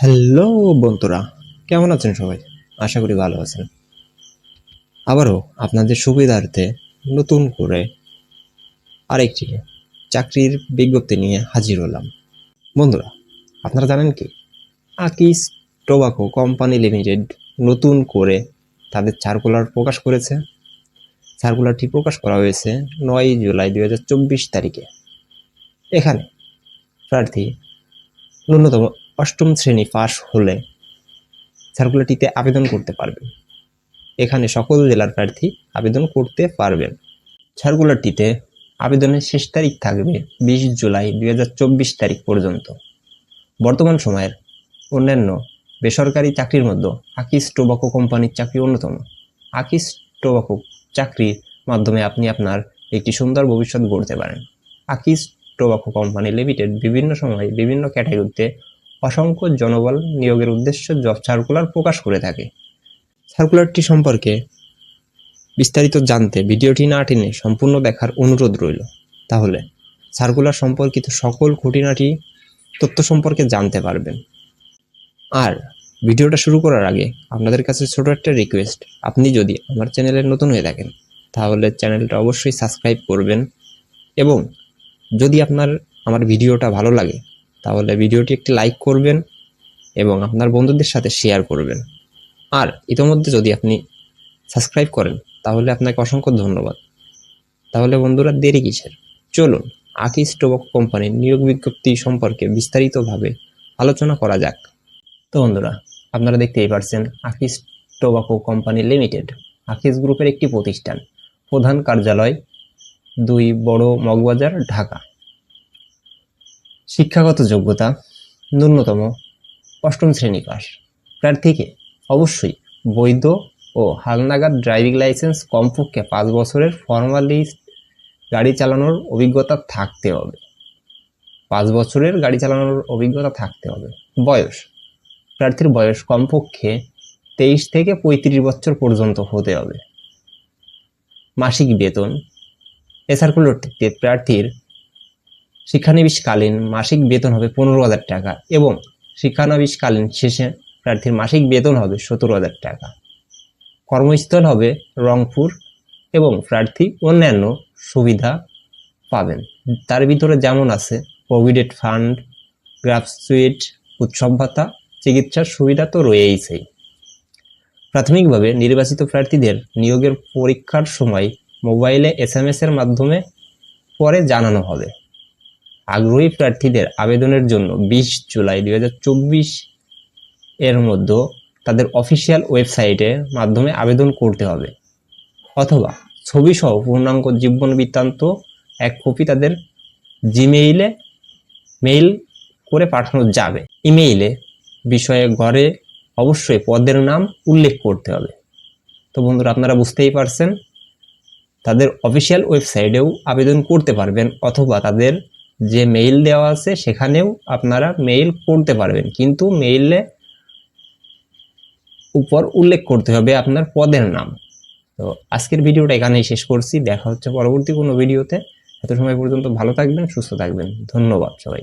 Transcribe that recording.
Hello বন্ধুরা, কেমন আছেন সবাই? আশা করি ভালো আছেন। আবারও আপনাদের সুবিধার্থে নতুন করে আরেকটি চাকরির বিজ্ঞপ্তি নিয়ে হাজির হলাম। বন্ধুরা, আপনারা জানেন কি? আকিস টোবাকো কোম্পানি লিমিটেড নতুন করে তাদের সার্কুলার প্রকাশ করেছে। সার্কুলারটি প্রকাশ করা হয়েছে নয় জুলাই দু হাজার চব্বিশ তারিখে। এখানে প্রার্থী ন্যূনতম অষ্টম শ্রেণি পাশ হলে সার্কুলারটিতে আবেদন করতে পারবেন। এখানে সকল জেলার প্রার্থী আবেদন করতে পারবেন। সার্কুলারটিতে আবেদনের শেষ তারিখ থাকবে বিশ জুলাই দু হাজার চব্বিশ তারিখ পর্যন্ত। বর্তমান সময়ের অন্যান্য বেসরকারি চাকরির মধ্যে আকিস টোবাকো কোম্পানির চাকরি অন্যতম। আকিস টোবাকো চাকরির মাধ্যমে আপনি আপনার একটি সুন্দর ভবিষ্যৎ গড়তে পারেন। আকিস টোবাকো কোম্পানি লিমিটেড বিভিন্ন সময়ে বিভিন্ন ক্যাটাগরিতে অসংখ্য জনবল নিয়োগের উদ্দেশ্যে জব সার্কুলার প্রকাশ করে থাকে। সার্কুলারটি সম্পর্কে বিস্তারিত জানতে ভিডিওটি না টেনে সম্পূর্ণ দেখার অনুরোধ রইল। তাহলে সার্কুলার সম্পর্কিত সকল খুঁটিনাটি তথ্য সম্পর্কে জানতে পারবেন। আর ভিডিওটা শুরু করার আগে আপনাদের কাছে ছোট একটা রিকোয়েস্ট আপনি যদি আমার চ্যানেলে নতুন হয়ে থাকেন, তাহলে চ্যানেলটা অবশ্যই সাবস্ক্রাইব করবেন এবং যদি আপনার, আমার ভিডিওটা ভালো লাগে তাহলে ভিডিওটি একটি লাইক করবেন এবং আপনার বন্ধুদের সাথে শেয়ার করবেন। আর ইতোমধ্যে যদি আপনি সাবস্ক্রাইব করেন, তাহলে আপনাকে অসংখ্য ধন্যবাদ। তাহলে বন্ধুরা, দেরি কিসের? চলুন আকিস টোবাকো কোম্পানির নিয়োগ বিজ্ঞপ্তি সম্পর্কে বিস্তারিতভাবে আলোচনা করা যাক। তো বন্ধুরা, আপনারা দেখতেই পারছেন আকিস টোবাকো কোম্পানি লিমিটেড আকিস গ্রুপের একটি প্রতিষ্ঠান, প্রধান কার্যালয়, দুই বড় মগবাজার, ঢাকা। শিক্ষাগত যোগ্যতা ন্যূনতম অষ্টম শ্রেণি পাস প্রার্থীকে অবশ্যই বৈধ ও হালনাগাদ ড্রাইভিং লাইসেন্স, কমপক্ষে পাঁচ বছরের ফর্মালিস্ট গাড়ি চালানোর অভিজ্ঞতা থাকতে হবে। পাঁচ বছরের গাড়ি চালানোর অভিজ্ঞতা থাকতে হবে। বয়স। প্রার্থীর বয়স কমপক্ষে তেইশ থেকে পঁয়ত্রিশ বছর পর্যন্ত হতে হবে। মাসিক বেতন। এ প্রার্থীর শিক্ষানবিশকালীন মাসিক বেতন হবে পনেরো হাজার টাকা এবং শিক্ষানবিশকালীন শেষে প্রার্থীর মাসিক বেতন হবে সতেরো হাজার টাকা। কর্মস্থল হবে রংপুর এবং প্রার্থী অন্যান্য সুবিধা পাবেন। তার ভিতরে যেমন আছে প্রভিডেন্ট ফান্ড গ্রাফসুইট উৎসব ভাতা, চিকিৎসার সুবিধা তো রয়েইছেই। প্রাথমিকভাবে নির্বাচিত প্রার্থীদের নিয়োগের পরীক্ষার সময় মোবাইলে এস এর মাধ্যমে পরে জানানো হবে। আগ্রহী প্রার্থীদের আবেদনের জন্য বিশ জুলাই দু হাজার চব্বিশ এর মধ্যে তাদের অফিসিয়াল ওয়েবসাইটের মাধ্যমে আবেদন করতে হবে। অথবা ছবিসহ পূর্ণাঙ্গ জীবন বৃত্তান্ত এক কপি তাদের জিমেইলে মেইল করে পাঠানো যাবে। ইমেইলে বিষয়ে ঘরে অবশ্যই পদের নাম উল্লেখ করতে হবে। তো বন্ধুরা, আপনারা বুঝতেই পারছেন, তাদের অফিসিয়াল ওয়েবসাইটেও আবেদন করতে পারবেন অথবা তাদের যে মেইল দেওয়া আছে সেখানেও আপনারা মেইল করতে পারবেন। কিন্তু মেইলে উপর উল্লেখ করতে হবে আপনার পদের নাম। তো আজকের ভিডিওটা এখানেই শেষ করছি। দেখা হচ্ছে পরবর্তী কোনো ভিডিওতে। এত সময় পর্যন্ত ভালো থাকবেন, সুস্থ থাকবেন। ধন্যবাদ সবাই